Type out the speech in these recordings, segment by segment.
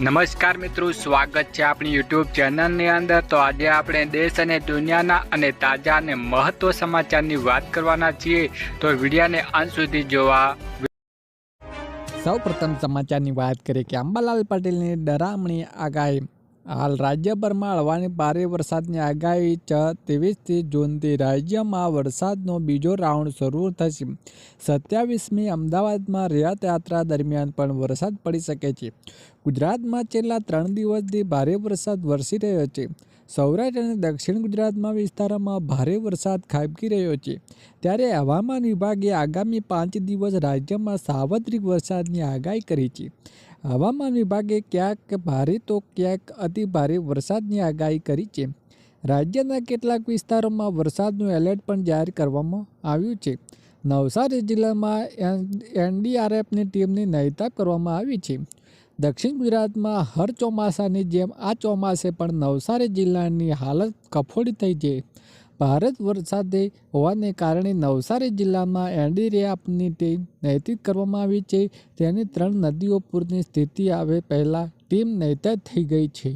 નમસ્કાર મિત્રો, સ્વાગત છે આપણી યુટ્યુબ ચેનલની અંદર. તો આજે આપણે દેશ અને દુનિયાના અને તાજા અને મહત્વ સમાચારની વાત કરવાના છીએ. તો વિડીયાને અંત સુધી જોવા. સૌ પ્રથમ સમાચારની વાત કરીએ કે અંબાલાલ પટેલની ડરામણી આગાહી. હાલ રાજ્યભરમાં હળવાની ભારે વરસાદની આગાહી છ ત્રેવીસથી જૂનથી રાજ્યમાં વરસાદનો બીજો રાઉન્ડ શરૂ થશે. સત્યાવીસમી અમદાવાદમાં રથયાત્રા દરમિયાન પણ વરસાદ પડી શકે છે. ગુજરાતમાં છેલ્લા ત્રણ દિવસથી ભારે વરસાદ વરસી રહ્યો છે. સૌરાષ્ટ્ર અને દક્ષિણ ગુજરાતમાં વિસ્તારોમાં ભારે વરસાદ ખાબકી રહ્યો છે. ત્યારે હવામાન વિભાગે આગામી પાંચ દિવસ રાજ્યમાં સાર્વત્રિક વરસાદની આગાહી કરી છે. હવામાન વિભાગે ક્યાંક ભારે તો ક્યાંક અતિ ભારે વરસાદની આગાહી કરી છે. રાજ્યના કેટલાક વિસ્તારોમાં વરસાદનું એલર્ટ પણ જાહેર કરવામાં આવ્યું છે. નવસારી જિલ્લામાં એનડીઆરએફની ટીમની નહીતાબ કરવામાં આવી છે. દક્ષિણ ગુજરાતમાં હર ચોમાસાની જેમ આ ચોમાસે પણ નવસારી જિલ્લાની હાલત કફોડી થઈ છે. ભારત વરસાદે હોવાને કારણે નવસારી જિલ્લામાં એનડીઆરએફની ટીમ નૈતિક કરવામાં આવી છે. તેની ત્રણ નદીઓ પૂરની સ્થિતિ આવે પહેલાં ટીમ નૈતર થઈ ગઈ છે.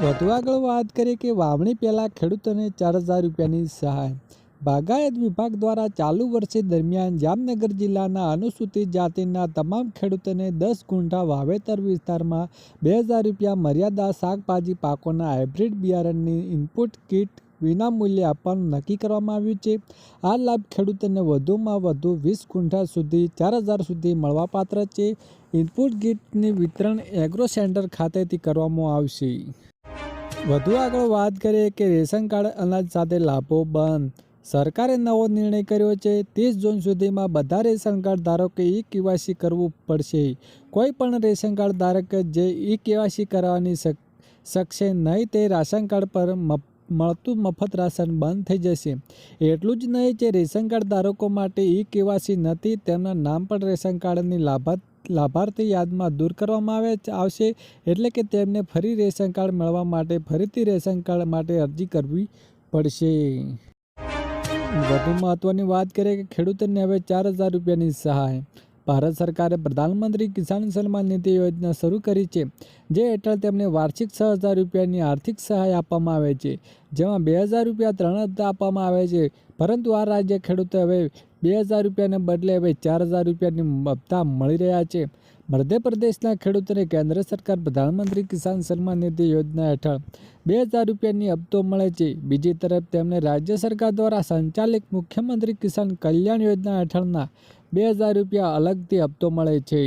વધુ આગળ વાત કરીએ કે વાવણી પહેલાં ખેડૂતોને ચાર હજાર રૂપિયાની સહાય. બાગાયત વિભાગ દ્વારા ચાલુ વર્ષે દરમિયાન જામનગર જિલ્લાના અનુસૂચિત જાતિના તમામ ખેડૂતોને દસ ગુંઠા વાવેતર વિસ્તારમાં બે હજાર રૂપિયા મર્યાદા શાકભાજી પાકોના હાઇબ્રિડ બિયારણની ઇનપુટ કીટ વિનામૂલ્યે આપવાનું નક્કી કરવામાં આવ્યું છે. આ લાભ ખેડૂતોને વધુમાં વધુ વીસ કુંઠા સુધી, ચાર હજાર સુધી મળવાપાત્ર છે. ઇનપુટ કીટની વિતરણ એગ્રો સેન્ટર ખાતેથી કરવામાં આવશે. વધુ આગળ વાત કરીએ કે રેશન કાર્ડ અનાજ સાથે લાભો બંધ. સરકારે નવો નિર્ણય કર્યો છે. ત્રીસ જૂન સુધીમાં બધા રેશન કાર્ડ ધારકે ઈ કેવાયસી કરવું પડશે. કોઈ પણ રેશન કાર્ડ ધારક જે ઈ કેવાયસી કરાવવાની શકશે નહીં તે રાશન કાર્ડ પર મળતું મફત રાશન બંધ થઈ જશે. એટલું જ નહીં જે રેશન કાર્ડ ધારકો માટે ઈ કેવાયસી નથી, તેમના નામ પણ રેશન કાર્ડની લાભાર્થ, લાભાર્થી યાદમાં દૂર કરવામાં આવે આવશે, એટલે કે તેમને ફરી રેશન કાર્ડ મેળવવા માટે, ફરીથી રેશન કાર્ડ માટે અરજી કરવી પડશે. વધુ મહત્વની વાત કરીએ કે ખેડૂતોને હવે ચાર હજાર રૂપિયાની સહાય. ભારત સરકારે પ્રધાનમંત્રી કિસાન સન્માન નિધિ યોજના શરૂ કરી છે, જે હેઠળ તેમને વાર્ષિક છ હજાર રૂપિયાની આર્થિક સહાય આપવામાં આવે છે, જેમાં બે હજાર રૂપિયા ત્રણ હપ્તા આપવામાં આવે છે. પરંતુ આ રાજ્ય ખેડૂતો હવે બે હજાર રૂપિયાને બદલે હવે ચાર હજાર રૂપિયાની હપ્તા મળી રહ્યા છે. મધ્યપ્રદેશના ખેડૂતોને કેન્દ્ર સરકાર પ્રધાનમંત્રી કિસાન સન્માન નિધિ યોજના હેઠળ બે હજાર રૂપિયાની હપ્તો મળે છે. બીજી તરફ તેમને રાજ્ય સરકાર દ્વારા સંચાલિત મુખ્યમંત્રી કિસાન કલ્યાણ યોજના હેઠળના બે હજાર રૂપિયા અલગથી હપ્તો મળે છે.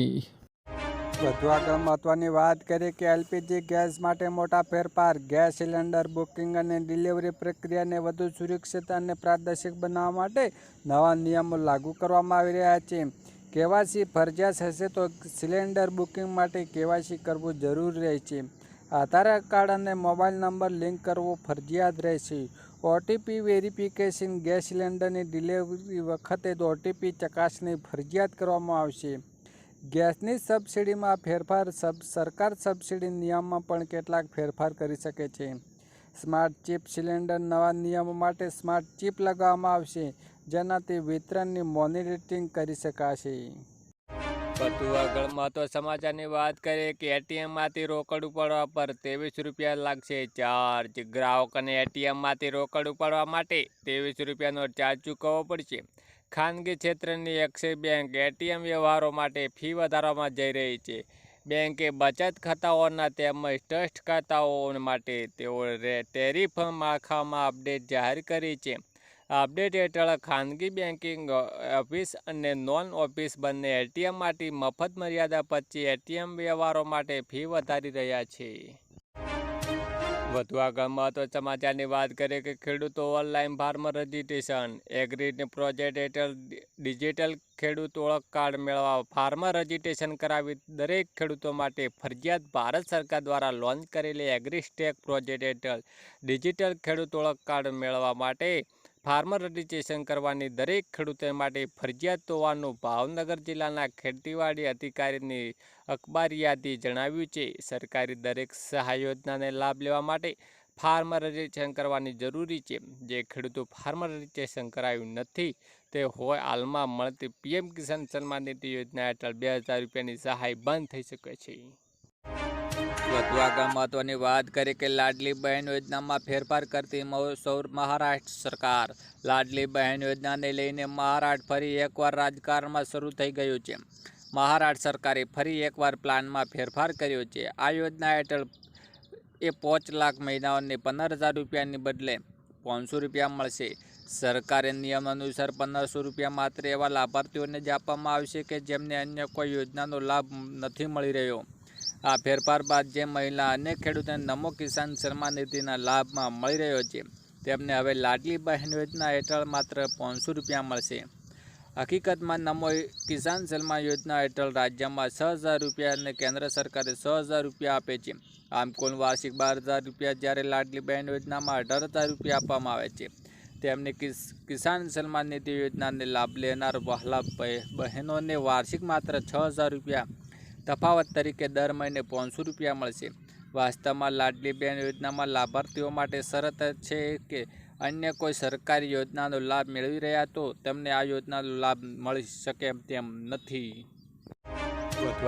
વધુ આગળ મહત્વની વાત કરીએ કે એલપીજી ગેસ માટે મોટા ફેરફાર, ગેસ સિલિન્ડર બુકિંગ અને ડિલિવરી પ્રક્રિયાને વધુ સુરક્ષિત અને પ્રાદેશિક બનાવવા માટે નવા નિયમો લાગુ કરવામાં આવી રહ્યા છે. કેવાયસી ફરજિયાત હશે તો સિલિન્ડર બુકિંગ માટે કેવાયસી કરવું જરૂરી રહેશે આધાર કાર્ડ અને મોબાઈલ નંબર લિંક કરવો ફરજિયાત રહેશે. ઓટીપી વેરિફિકેશન ગેસ સિલિન્ડરની ડિલિવરી વખતે ઓટીપી ચકાસણી ફરજિયાત કરવામાં આવશે. ગેસની સબસિડીમાં ફેરફાર સબ, સરકાર સબસિડી નિયમમાં પણ કેટલાક ફેરફાર કરી શકે છે. સ્માર્ટ ચિપ સિલિન્ડર નવા નિયમો માટે સ્માર્ટ ચિપ લગાવવામાં આવશે, જેનાથી વિતરણની મોનિટરિંગ કરી શકાશે. આગળ મહત્વ સમાચારની વાત કરીએ કે એટીએમમાંથી રોકડ ઉપાડવા પર ત્રેવીસ રૂપિયા લાગશે ચાર્જ ગ્રાહકોને એટીએમમાંથી રોકડ ઉપાડવા માટે ત્રેવીસ રૂપિયાનો ચાર્જ ચૂકવવો પડશે. ખાનગી ક્ષેત્રની એક્સિસ બેંક એટીએમ વ્યવહારો માટે ફી વધારવામાં જઈ રહી છે. બેંકે બચત ખાતાઓના તેમજ ટ્રસ્ટ ખાતાઓ માટે તેઓ ટેરિફ માળખામાં અપડેટ જાહેર કરી છે. અપડેટ હેઠળ ખાનગી બેન્કિંગ ઓફિસ અને નોન ઓફિસ બંને એટીએમ માટે મફત મર્યાદા પછી એટીએમ વ્યવહારો માટે ફી વધારી રહ્યા છે. વધુ આગળ મહત્વ સમાચારની વાત કરીએ કે ખેડૂતો ઓનલાઈન ફાર્મર રજીસ્ટ્રેશન એગ્રીડ પ્રોજેક્ટ હેઠળ ડિજિટલ ખેડૂત ઓળખ કાર્ડ મેળવવા ફાર્મર રજીસ્ટ્રેશન કરાવી દરેક ખેડૂતો માટે ફરજિયાત ભારત સરકાર દ્વારા લોન્ચ કરેલી એગ્રીસ્ટેક પ્રોજેક્ટ હેઠળ ડિજિટલ ખેડૂત ઓળખ કાર્ડ મેળવવા માટે ફાર્મર રજીસ્ટ્રેશન કરવાની દરેક ખેડૂતો માટે ફરજિયાત હોવાનું ભાવનગર જિલ્લાના ખેતીવાડી અધિકારીની અખબારી યાદી જણાવ્યું છે. સરકારી દરેક સહાય યોજનાને લાભ લેવા માટે ફાર્મર રજિસ્ટ્રેશન કરવાની જરૂરી છે. જે ખેડૂતો ફાર્મર રજીસ્ટ્રેશન કરાયું નથી, તે હોય હાલમાં મળતી પીએમ કિસાન સન્માન નિધિ યોજના હેઠળ બે હજાર રૂપિયાની સહાય બંધ થઈ શકે છે. વધુ આગળ મહત્વની વાત કરી કે લાડલી બહેન યોજનામાં ફેરફાર કરતી સૌર, મહારાષ્ટ્ર સરકાર. લાડલી બહેન યોજનાને લઈને મહારાષ્ટ્ર ફરી એકવાર રાજકારણમાં શરૂ થઈ ગયું છે. મહારાષ્ટ્ર સરકારે ફરી એકવાર પ્લાનમાં ફેરફાર કર્યો છે. આ યોજના હેઠળ એ પાંચ લાખ મહિનાઓને પંદર હજાર રૂપિયાની બદલે પાંચસો રૂપિયા મળશે. સરકારે નિયમ અનુસાર પંદરસો રૂપિયા માત્ર એવા લાભાર્થીઓને જ આપવામાં આવશે કે જેમને અન્ય કોઈ યોજનાનો લાભ નથી મળી રહ્યો. આ ફેરફાર બાદ જે મહિલા અનેક ખેડૂતોને નમો કિસાન સન્માન નિધિના લાભમાં મળી રહ્યો છે, તેમને હવે લાડલી બહેન યોજના હેઠળ માત્ર પાંચસો રૂપિયા મળશે. હકીકતમાં નમો કિસાન સન્માન યોજના હેઠળ રાજ્યમાં છ હજાર રૂપિયા અને કેન્દ્ર સરકારે છ હજાર રૂપિયા આપે છે. આમ કુલ વાર્ષિક બાર હજાર રૂપિયા જ્યારે લાડલી બહેન યોજનામાં અઢાર હજાર રૂપિયા આપવામાં આવે છે, તેમને કિસ, કિસાન સન્માન નિધિ યોજનાને લાભ લેનાર વહાલા બહે- બહેનોને વાર્ષિક માત્ર છ હજાર રૂપિયા તફાવત તરીકે દર મહિને પાંચસો રૂપિયા મળશે વાસ્તવમાં લાડલી બેન યોજનામાં લાભાર્થીઓ માટે શરત છે કે અન્ય કોઈ સરકારી યોજનાનો લાભ મેળવી રહ્યા તો તેમને આ યોજનાનો લાભ મળી શકે તેમ નથી.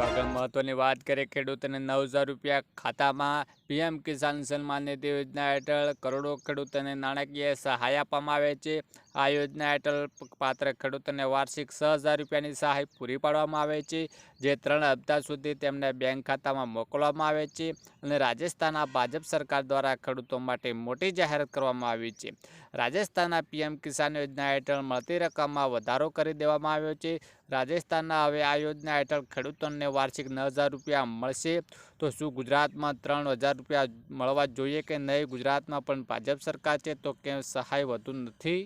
આગળ મહત્વની વાત કરીએ, ખેડૂતોને નવ હજાર રૂપિયા ખાતામાં પીએમ કિસાન સન્માન નિધિ યોજના હેઠળ કરોડો ખેડૂતોને નાણાકીય સહાય આપવામાં આવે છે. આ યોજના હેઠળ પાત્ર ખેડૂતોને વાર્ષિક છ હજાર રૂપિયાની સહાય પૂરી પાડવામાં આવે છે, જે ત્રણ હપ્તા સુધી તેમને બેંક ખાતામાં મોકલવામાં આવે છે અને રાજસ્થાનના ભાજપ સરકાર દ્વારા ખેડૂતો માટે મોટી જાહેરાત કરવામાં આવી છે. રાજસ્થાનના પીએમ કિસાન યોજના હેઠળ મળતી રકમમાં વધારો કરી દેવામાં આવ્યો છે. રાજસ્થાનના હવે આ યોજના હેઠળ ખેડૂતોને વાર્ષિક નવ રૂપિયા મળશે. તો શું ગુજરાતમાં ત્રણ હજાર રૂપિયા મળવા જોઈએ કે નહીં? ગુજરાતમાં પણ ભાજપ સરકાર છે તો કેમ સહાય વધુ નથી?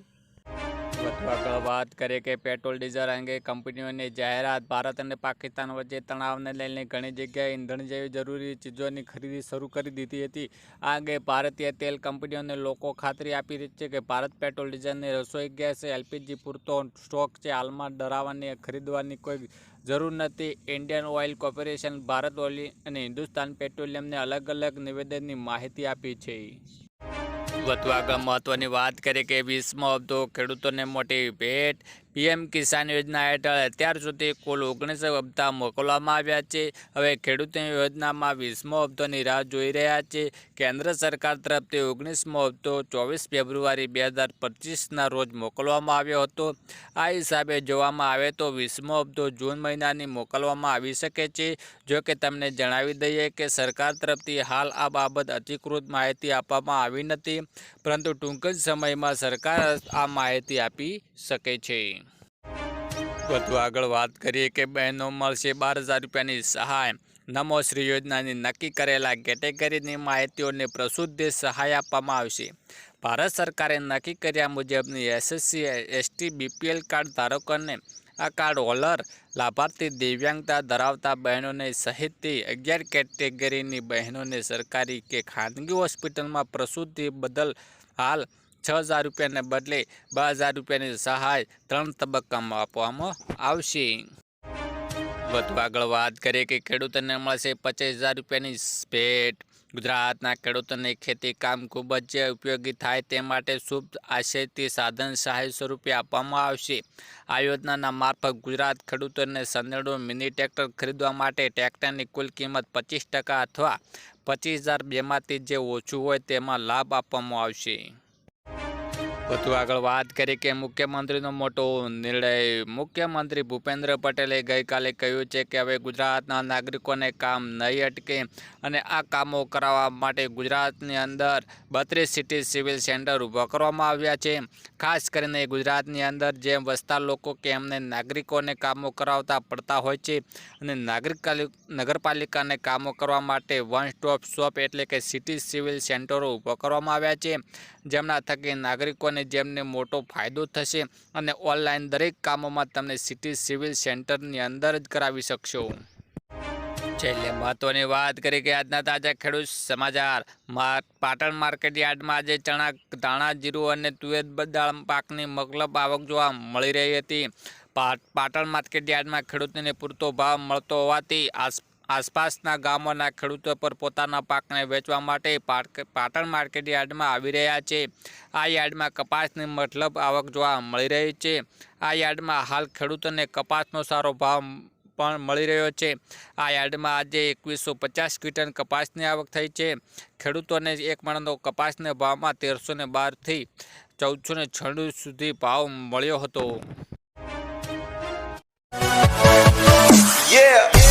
વાત કરીએ કે પેટ્રોલ, ડીઝલ અંગે કંપનીઓની જાહેરાત, ભારત અને પાકિસ્તાન વચ્ચે તણાવને લઈને ઘણી જગ્યાએ ઈંધણ જેવી જરૂરી ચીજોની ખરીદી શરૂ કરી દીધી હતી. આ અંગે ભારતીય તેલ કંપનીઓને લોકો ખાતરી આપી રહી છે કે ભારત પેટ્રોલ, ડીઝલની રસોઈ ગેસ, એલપીજી પૂરતો સ્ટોક છે. હાલમાં ડરાવવાની ખરીદવાની કોઈ જરૂર નથી. Indian Oil Corporation Bharat oil અને હિન્દુસ્તાન પેટ્રોલિયમને અલગ અલગ નિવેદનની માહિતી આપી છે. આગળ મહત્વની વાત કરીએ કે વીસમો હપ્તો ખેડૂતોને મોટી ભેટ પીએમ કિસાન યોજના હેઠળ અત્યાર સુધી કુલ ઓગણીસ હપ્તા મોકલવામાં આવ્યા છે. હવે ખેડૂતોની યોજનામાં વીસમો હપ્તોની રાહ જોઈ રહ્યા છે. કેન્દ્ર સરકાર તરફથી ઓગણીસમો હપ્તો ચોવીસ ફેબ્રુઆરી બે હજાર પચીસના રોજ મોકલવામાં આવ્યો હતો. આ હિસાબે જોવામાં આવે તો વીસમો હપ્તો જૂન મહિનાની મોકલવામાં આવી શકે છે. જો કે તમને જણાવી દઈએ કે સરકાર તરફથી હાલ આ બાબત અધિકૃત માહિતી આપવામાં આવી નથી. પરંતુ ટૂંક જ સમયમાં સરકાર આ માહિતી આપી શકે છે. વધુ આગળ વાત કરીએ કે બહેનો મળશે બાર હજાર રૂપિયાની સહાય. નમો શ્રી યોજનાની નક્કી કરેલા કેટેગરીની માહિતીઓને પ્રસુદ્ધ સહાય આપવામાં આવશે. ભારત સરકારે નક્કી કર્યા મુજબની એસએસસી એસટી બીપીએલ કાર્ડ ધારકોને આ કાર્ડ હોલ્ડર લાભાર્થી દિવ્યાંગતા ધરાવતા બહેનોને સહિતથી અગિયાર કેટેગરીની બહેનોને સરકારી કે ખાનગી હોસ્પિટલમાં પ્રસૂતિ બદલ હાલ છ હજાર રૂપિયાને બદલે બે હજાર રૂપિયાની સહાય ત્રણ તબક્કામાં આપવામાં આવશે. વધુ આગળ વાત કરીએ કે ખેડૂતોને મળશે પચીસ હજાર રૂપિયાની ભેટ. ગુજરાતના ખેડૂતોને ખેતી કામ ખૂબ જ ઉપયોગી થાય તે માટે શુભ આશયથી સાધન સહાય સ્વરૂપે આપવામાં આવશે. આ યોજનાના મારફત ગુજરાત ખેડૂતોને સંદેડો મિની ટ્રેક્ટર ખરીદવા માટે ટ્રેક્ટરની કુલ કિંમત પચીસ ટકા અથવા પચીસ હજાર બેમાંથી જે ઓછું હોય તેમાં લાભ આપવામાં આવશે. વધુ આગળ વાત કરીએ કે મુખ્યમંત્રીનો મોટો નિર્ણય. મુખ્યમંત્રી ભૂપેન્દ્ર પટેલે ગઈકાલે કહ્યું છે કે હવે ગુજરાતના નાગરિકોને કામ નહીં અટકે અને આ કામો કરાવવા માટે ગુજરાતની અંદર બત્રીસ સિટી સિવિલ સેન્ટર ઊભા કરવામાં આવ્યા છે. ખાસ કરીને ગુજરાતની અંદર જેમ વસતા લોકો કે એમને નાગરિકોને કામો કરાવતા પડતા હોય છે અને નાગરિક નગરપાલિકાને કામો કરવા માટે વન સ્ટોપ શોપ એટલે કે સિટી સિવિલ સેન્ટરો ઊભા કરવામાં આવ્યા છે. જેમના થકી નાગરિકોને જેમને મોટો ફાયદો થશે અને ઓનલાઈન દરેક કામોમાં તમને સિટી સિવિલ સેન્ટરની અંદર જ કરાવી શકશો. છેલ્લે મહત્વની વાત કરી કે આજના તાજા ખેડૂત સમાચાર. પાટણ માર્કેટ યાર્ડમાં આજે ચણા ધાણા, જીરું અને તુવેર દાળ પાકની મગલબ આવક જોવા મળી રહી હતી. પાટણ માર્કેટ યાર્ડમાં ખેડૂતોને પૂરતો ભાવ મળતો હોવાથી આસ આસપાસના ગામોના ખેડૂતો પર પોતાના પાકને વેચવા માટે પાટણ માર્કેટ યાર્ડમાં આવી રહ્યા છે. આ યાર્ડમાં કપાસની મતલબ આવક જોવા મળી રહી છે. આ યાર્ડમાં હાલ ખેડૂતોને કપાસનો સારો ભાવ પણ મળી રહ્યો છે. આ યાર્ડમાં આજે એકવીસો પચાસ ક્વિન્ટલ કપાસની આવક થઈ છે. ખેડૂતોને એક મણનો કપાસના ભાવમાં તેરસો ને બારથી ચૌદસો ને છન્નું સુધી ભાવ મળ્યો હતો. Yeah.